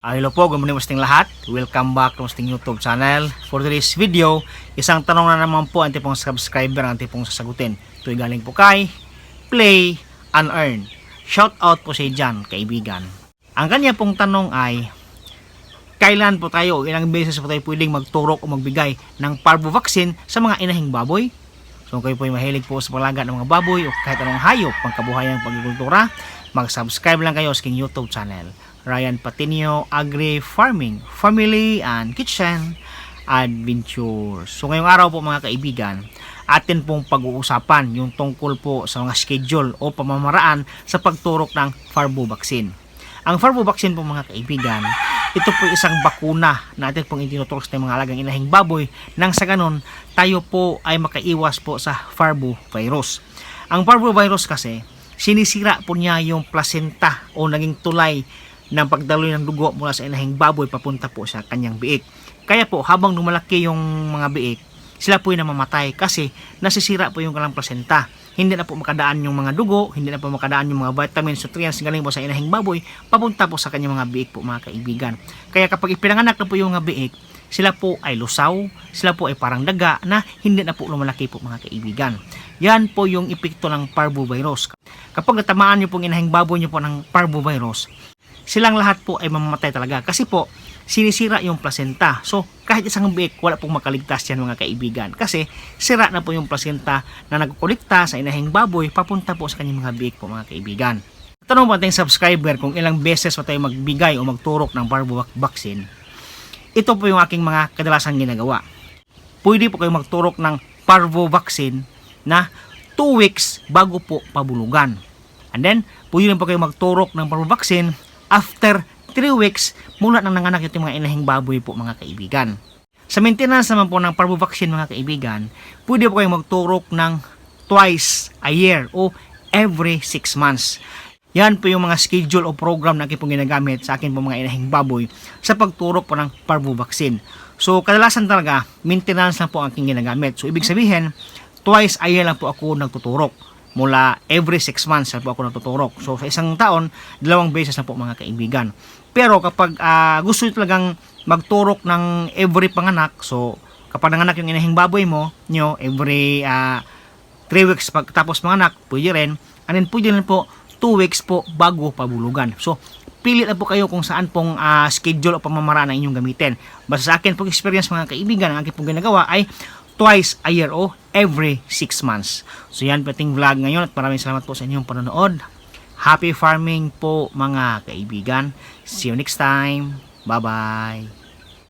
Ah, hello po, good morning musting lahat. Welcome back to musting YouTube channel. For today's video, isang tanong na naman po ang tipong subscriber ang tipong sasagutin. Ito'y galing po kay Play and Earn. Shout out po sa dyan, kaibigan. Ang kanya pong tanong ay, kailan po tayo ilang beses po tayo pwedeng magturok o magbigay ng parvo vaccine sa mga inahing baboy? So kayo po ay mahilig po sa palaga ng mga baboy o kahit anong hayop pang kabuhayan ng pagkikultura, mag-subscribe lang kayo sa aking YouTube channel. Ryan Patinio Agri Farming, Family and Kitchen Adventure. So ngayong araw po mga kaibigan, atin pong pag-uusapan yung tungkol po sa mga schedule o pamamaraan sa pagturok ng Farbo vaccine. Ang Farbo vaccine po mga kaibigan, ito po isang bakuna na atin pong itinuturok sa mga alagang inahing baboy nang sa ganon tayo po ay makaiwas po sa Farbo virus. Ang Farbo virus kasi, sinisira po niya yung placenta o naging tulay ng pagdaloy ng dugo mula sa inahing baboy papunta po sa kanyang biik. Kaya po habang lumalaki yung mga biik, sila po yung namamatay kasi nasisira po yung kalang placenta. Hindi na po makadaan yung mga dugo, hindi na po makadaan yung mga vitamins, nutrients galing po sa inahing baboy, papunta po sa kanyang mga biik po mga kaibigan. Kaya kapag ipinanganak na po yung mga biik, sila po ay lusaw, sila po ay parang daga na hindi na po lumalaki po mga kaibigan. Yan po yung epekto ng parvovirus. Kapag natamaan nyo pong inahing baboy nyo po ng parvovirus, silang lahat po ay mamamatay talaga kasi po sinisira yung placenta. So, kahit isang biik, wala pong makaligtas yan mga kaibigan. Kasi, sira na po yung placenta na nagkukulikta sa inahing baboy papunta po sa kanyang mga biik po mga kaibigan. Tanong po ating subscriber kung ilang beses pa tayo magbigay o magturok ng parvo vaccine. Ito po yung aking mga kadalasang ginagawa. Pwede po kayo magturok ng parvo vaccine na 2 weeks bago po pabulugan. And then, pwede po kayo magturok ng vaccine after 3 weeks mula nang nanganak yung mga inahing baboy po mga kaibigan. Sa maintenance naman po ng parvo vaccine mga kaibigan, pwede po kayong magturok ng twice a year o every 6 months. Yan po yung mga schedule o program na aking ginagamit sa akin po mga inahing baboy sa pagturok po ng parvo vaccine. So kadalasan talaga, maintenance lang po ang aking ginagamit. So ibig sabihin, twice a year lang po ako nagtuturok mula every 6 months na po ako natuturok. So sa isang taon, dalawang beses na po mga kaibigan. Pero kapag ah, gusto nyo talagang magturok ng every panganak, so kapag nanganak yung inahing baboy mo, nyo, every 3 weeks pagkatapos manganak, pwede rin. And then pwede rin po 2 weeks po bago pabulugan. So pili na po kayo kung saan pong ah, schedule o pamamaraan ang inyong gamitin. Basta sa akin pong experience mga kaibigan, ang aking pong ginagawa ay twice a year o every 6 months. So yan po ating vlog ngayon at maraming salamat po sa inyong panonood. Happy farming po mga kaibigan. See you next time. Bye-bye.